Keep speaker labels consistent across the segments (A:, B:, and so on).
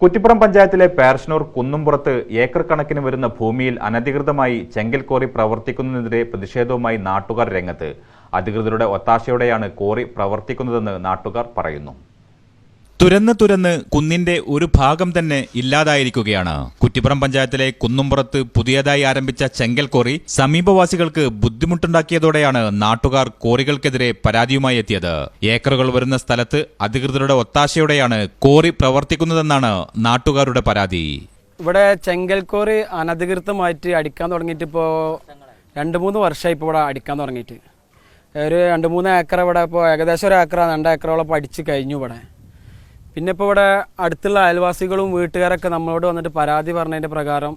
A: കുറ്റിപ്പുറം പഞ്ചായത്തിലെ പേർഷനൂർ കുന്നുംപുറത്ത് ഏക്കർ കണക്കിന് വരുന്ന ഭൂമിയിൽ അനധികൃതമായി ചെങ്കൽ കോറി പ്രവർത്തിക്കുന്നതിനെതിരെ പ്രതിഷേധവുമായി നാട്ടുകാർ രംഗത്ത്. അധികൃതരുടെ ഒത്താശയോടെയാണ് കോറി പ്രവർത്തിക്കുന്നതെന്ന് നാട്ടുകാർ പറയുന്നു.
B: തുരന്ന് തുരന്ന് കുന്നിന്റെ ഒരു ഭാഗം തന്നെ ഇല്ലാതായിരിക്കുകയാണ്. കുറ്റിപ്പുറം പഞ്ചായത്തിലെ കുന്നുംപുറത്ത് പുതിയതായി ആരംഭിച്ച ചെങ്കൽ കോറി സമീപവാസികൾക്ക് ബുദ്ധിമുട്ടുണ്ടാക്കിയതോടെയാണ് നാട്ടുകാർ കോറികൾക്കെതിരെ പരാതിയുമായി എത്തിയത്. ഏക്കറുകൾ വരുന്ന സ്ഥലത്ത് അധികൃതരുടെ ഒത്താശയോടെയാണ് കോറി പ്രവർത്തിക്കുന്നതെന്നാണ് നാട്ടുകാരുടെ പരാതി.
C: ഇവിടെ ചെങ്കൽ കോറി അനധികൃതമായിട്ട് അടിക്കാൻ തുടങ്ങിയിട്ട് ഇപ്പോ രണ്ട് മൂന്ന് വർഷമായി ഇപ്പോൾ ഇവിടെ അടിക്കാൻ തുടങ്ങിയിട്ട്. ഒരു രണ്ട് മൂന്ന് ഏക്കർ ഇവിടെ ഇപ്പോൾ ഏകദേശം ഒരു ഏക്കർ രണ്ട് ഏക്കറോളം അടിച്ച് കഴിഞ്ഞു ഇവിടെ. പിന്നെ ഇപ്പോൾ ഇവിടെ അടുത്തുള്ള അയൽവാസികളും വീട്ടുകാരൊക്കെ നമ്മളോട് വന്നിട്ട് പരാതി പറഞ്ഞതിന്റെ പ്രകാരം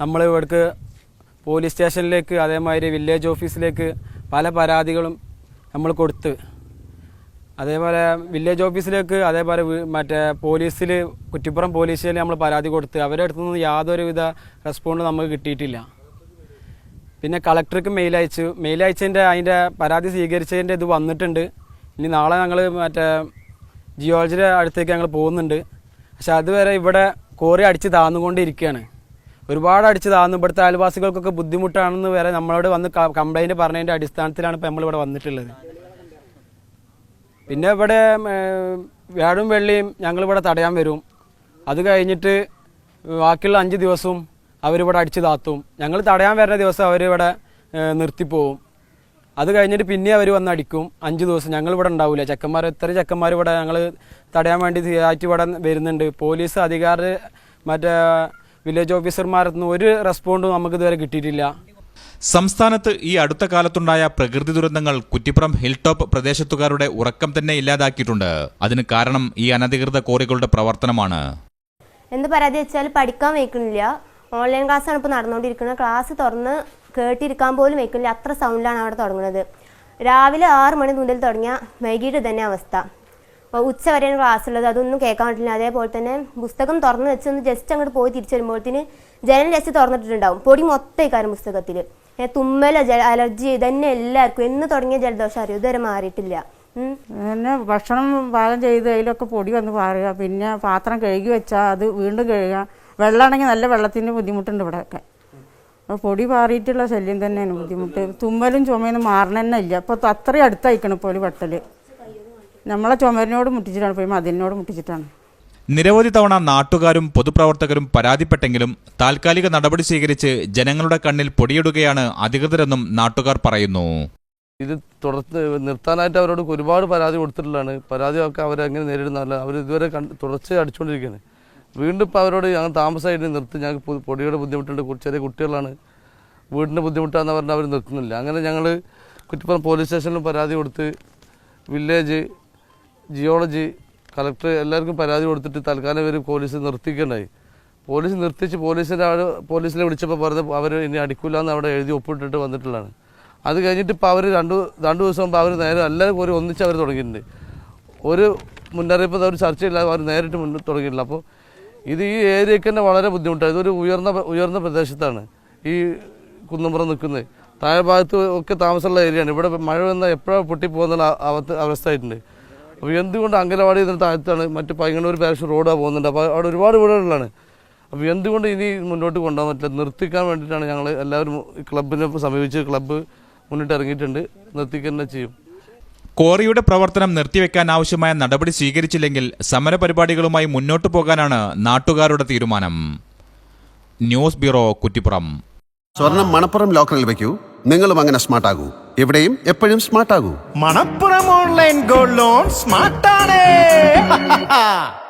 C: നമ്മൾ ഇവിടേക്ക് പോലീസ് സ്റ്റേഷനിലേക്ക് അതേമാതിരി വില്ലേജ് ഓഫീസിലേക്ക് പല പരാതികളും നമ്മൾ കൊടുത്ത്. അതേപോലെ വില്ലേജ് ഓഫീസിലേക്ക് അതേപോലെ മറ്റേ പോലീസിൽ കുറ്റിപ്പുറം പോലീസിൽ നമ്മൾ പരാതി കൊടുത്ത്. അവരുടെ അടുത്തു നിന്ന് യാതൊരുവിധ റെസ്പോണ്ട് നമുക്ക് കിട്ടിയിട്ടില്ല. പിന്നെ കളക്ടർക്ക് മെയിൽ അയച്ചു. മെയിൽ അയച്ചതിന്റെ അതിന്റെ പരാതി സ്വീകരിച്ചതിന്റെ ഇത് വന്നിട്ടുണ്ട്. ഇനി നാളെ ഞങ്ങൾ മറ്റേ ജിയോളജിയുടെ അടുത്തേക്ക് ഞങ്ങൾ പോകുന്നുണ്ട്. പക്ഷെ അതുവരെ ഇവിടെ കോറി അടിച്ച് താന്നുകൊണ്ടിരിക്കുകയാണ്. ഒരുപാട് അടിച്ച് താന്നു. ഇവിടുത്തെ അയൽവാസികൾക്കൊക്കെ ബുദ്ധിമുട്ടാണെന്ന് വരെ നമ്മളോട് വന്ന് കംപ്ലൈന്റ് പറഞ്ഞതിന്റെ അടിസ്ഥാനത്തിലാണ് ഇപ്പോൾ നമ്മളിവിടെ വന്നിട്ടുള്ളത്. പിന്നെ ഇവിടെ വ്യാഴും വെള്ളിയും ഞങ്ങളിവിടെ തടയാൻ വരും. അത് കഴിഞ്ഞിട്ട് ബാക്കിയുള്ള അഞ്ച് ദിവസവും അവരിവിടെ അടിച്ച് താത്തും. ഞങ്ങൾ തടയാൻ വരുന്ന ദിവസം അവരിവിടെ നിർത്തിപ്പോവും. അത് കഴിഞ്ഞിട്ട് പിന്നെ അവർ വന്ന് അടിക്കും. അഞ്ച് ദിവസം ഞങ്ങൾ ഇവിടെ ഉണ്ടാവില്ല ചെക്കന്മാർ എത്ര ചെക്കന്മാർ ഇവിടെ ഞങ്ങൾ തടയാൻ വേണ്ടി ആയിട്ട് ഇവിടെ വരുന്നുണ്ട്. പോലീസ് അധികാരി മറ്റേ വില്ലേജ് ഓഫീസർമാരൊന്നും ഒരു റെസ്പോണ്ടും നമുക്ക് ഇതുവരെ കിട്ടിയിട്ടില്ല.
B: സംസ്ഥാനത്ത് ഈ അടുത്ത കാലത്തുണ്ടായ പ്രകൃതി ദുരന്തങ്ങൾ കുറ്റിപ്പുറം ഹിൽ ടോപ്പ് പ്രദേശത്തുകാരുടെ ഉറക്കം തന്നെ ഇല്ലാതാക്കിയിട്ടുണ്ട്. അതിന് കാരണം ഈ അനധികൃത കോറികളുടെ പ്രവർത്തനമാണ്.
D: എന്ത് പരാതി വെച്ചാൽ പഠിക്കാൻ വയ്ക്കുന്നില്ല. ഓൺലൈൻ ക്ലാസ്സാണ് ഇപ്പോൾ നടന്നുകൊണ്ടിരിക്കുന്നത്. ക്ലാസ് തുറന്ന് കേട്ടിരിക്കാൻ പോലും വയ്ക്കുന്നില്ല അത്ര സൗണ്ടിലാണ് അവിടെ തുടങ്ങുന്നത്. രാവിലെ ആറ് മണി മുതൽ തുടങ്ങിയ വൈകിട്ട് തന്നെ അവസ്ഥ. ഉച്ച വരെയാണ് ക്ലാസ് ഉള്ളത്. അതൊന്നും കേൾക്കാൻ പറ്റില്ല. അതേപോലെ തന്നെ പുസ്തകം തുറന്ന് വെച്ച് ഒന്ന് ജസ്റ്റ് അങ്ങോട്ട് പോയി തിരിച്ചു വരുമ്പോഴത്തേന് ജനൽ ജസ്റ്റ് തുറന്നിട്ടുണ്ടാവും പൊടി മൊത്തം ഇക്കാര്യം പുസ്തകത്തിൽ തുമ്മല അലർജി ഇതന്നെ എല്ലാവർക്കും. എന്ന് തുടങ്ങിയ ജലദോഷം അറിയും ഇതുവരെ മാറിയിട്ടില്ല.
E: പിന്നെ ഭക്ഷണം പാകം ചെയ്ത് അതിലൊക്കെ പൊടി വന്ന് പാറുക. പിന്നെ പാത്രം കഴുകി വെച്ചാൽ അത് വീണ്ടും കഴുകുക. വെള്ളമാണെങ്കിൽ നല്ല വെള്ളത്തിന്റെ ബുദ്ധിമുട്ടുണ്ട് ഇവിടെയൊക്കെ. അപ്പോൾ പൊടി പാറിയിട്ടുള്ള ശല്യം തന്നെയാണ് ബുദ്ധിമുട്ട്. തുമ്മലും ചുമയൊന്നും മാറണ തന്നെ ഇല്ല അപ്പോൾ അത്രയും അടുത്തയക്കണം ഇപ്പോൾ വെട്ടൽ നമ്മളെ ചുമരിനോട് മുട്ടിച്ചിട്ടാണ് പോയി മതിലിനോട് മുട്ടിച്ചിട്ടാണ്.
B: നിരവധി തവണ നാട്ടുകാരും പൊതുപ്രവർത്തകരും പരാതിപ്പെട്ടെങ്കിലും താൽക്കാലിക നടപടി സ്വീകരിച്ച് ജനങ്ങളുടെ കണ്ണിൽ പൊടിയിടുകയാണ് അധികൃതരെന്നും നാട്ടുകാർ പറയുന്നു.
F: ഇത് തുടർന്ന് നിർത്താനായിട്ട് അവരോട് ഒരുപാട് പരാതി കൊടുത്തിട്ടുള്ളതാണ്. പരാതിയൊക്കെ അവരെങ്ങനെ നേരിടുന്നതല്ല അവർ ഇതുവരെ കണ്ട് തുടർച്ചയായി അടിച്ചുകൊണ്ടിരിക്കുകയാണ്. വീണ്ടും ഇപ്പോൾ അവരോട് ഞങ്ങൾ താമസമായിട്ട് നിർത്തി. ഞങ്ങൾക്ക് പൊടിയുടെ ബുദ്ധിമുട്ടുണ്ട് ചെറിയ കുട്ടികളാണ്. വീടിന്റെ ബുദ്ധിമുട്ടാണെന്ന് പറഞ്ഞാൽ അവർ നിർത്തുന്നില്ല അങ്ങനെ ഞങ്ങൾ കുറ്റിപ്പുറം പോലീസ് സ്റ്റേഷനിലും പരാതി കൊടുത്ത് വില്ലേജ് ജിയോളജി കളക്ടർ എല്ലാവർക്കും പരാതി കൊടുത്തിട്ട് തൽക്കാലം ഇവർ പോലീസ് നിർത്തിക്കണ്ടായി. പോലീസ് നിർത്തിച്ച് പോലീസിന്റെ ആൾ പോലീസിനെ വിളിച്ചപ്പോൾ പറഞ്ഞ അവർ ഇനി അടിക്കില്ല എന്ന് അവിടെ എഴുതി ഒപ്പിട്ടിട്ട് വന്നിട്ടുള്ളതാണ്. അത് കഴിഞ്ഞിട്ട് ഇപ്പോൾ അവർ രണ്ട് രണ്ട് ദിവസം മുമ്പ് അവർ നേരെ എല്ലാവരും ഒരു ഒന്നിച്ച് അവർ തുടങ്ങിയിട്ടുണ്ട്. ഒരു മുന്നറിയിപ്പ് അവർ ചർച്ചയില്ലാതെ അവർ നേരിട്ട് മുന്നിൽ തുടങ്ങിയിട്ടില്ല. അപ്പോൾ ഇത് ഈ ഏരിയക്ക് തന്നെ വളരെ ബുദ്ധിമുട്ടാണ് ഇതൊരു ഉയർന്ന ഉയർന്ന പ്രദേശത്താണ് ഈ കുന്നമ്പുറം നിൽക്കുന്നത് താഴെ ഭാഗത്ത് ഒക്കെ താമസമുള്ള ഏരിയയാണ്. ഇവിടെ മഴ വന്നാൽ എപ്പോഴാണ് പൊട്ടിപ്പോകുന്ന അവസ്ഥ അവസ്ഥയായിട്ടുണ്ട് അപ്പോൾ എന്തുകൊണ്ട് അംഗനവാടി ഇതിന് താഴത്താണ് മറ്റ് പൈങ്ങണൂർ പാരിഷ് റോഡാണ് പോകുന്നുണ്ട്. അപ്പോൾ അവിടെ ഒരുപാട് വീടുകളിലാണ് അപ്പോൾ എന്തുകൊണ്ട് ഇനി മുന്നോട്ട് കൊണ്ടുപോകാൻ പറ്റില്ല? നിർത്തിക്കാൻ വേണ്ടിയിട്ടാണ് ഞങ്ങൾ എല്ലാവരും ക്ലബിനെ സമീപിച്ച് ക്ലബ്ബ് മുന്നിട്ട് ഇറങ്ങിയിട്ടുണ്ട്. നിർത്തിക്കുക തന്നെ ചെയ്യും.
B: കോറിയുടെ പ്രവർത്തനം നിർത്തിവെക്കാൻ ആവശ്യമായ നടപടി സ്വീകരിച്ചില്ലെങ്കിൽ സമരപരിപാടികളുമായി മുന്നോട്ടു പോകാനാണ് നാട്ടുകാരുടെ തീരുമാനം. News bureau Kuttippuram.
G: സ്വർണം മണപ്പുറം ലോക്കറിൽ വെക്കൂ നിങ്ങളും അങ്ങനെ സ്മാർട്ട് ആകൂ എവിടെയും എപ്പോഴും സ്മാർട്ട് ആകൂ
H: മണപ്പുറം ഓൺലൈൻ ഗോൾഡ് ലോൺ സ്മാർട്ടാണ്.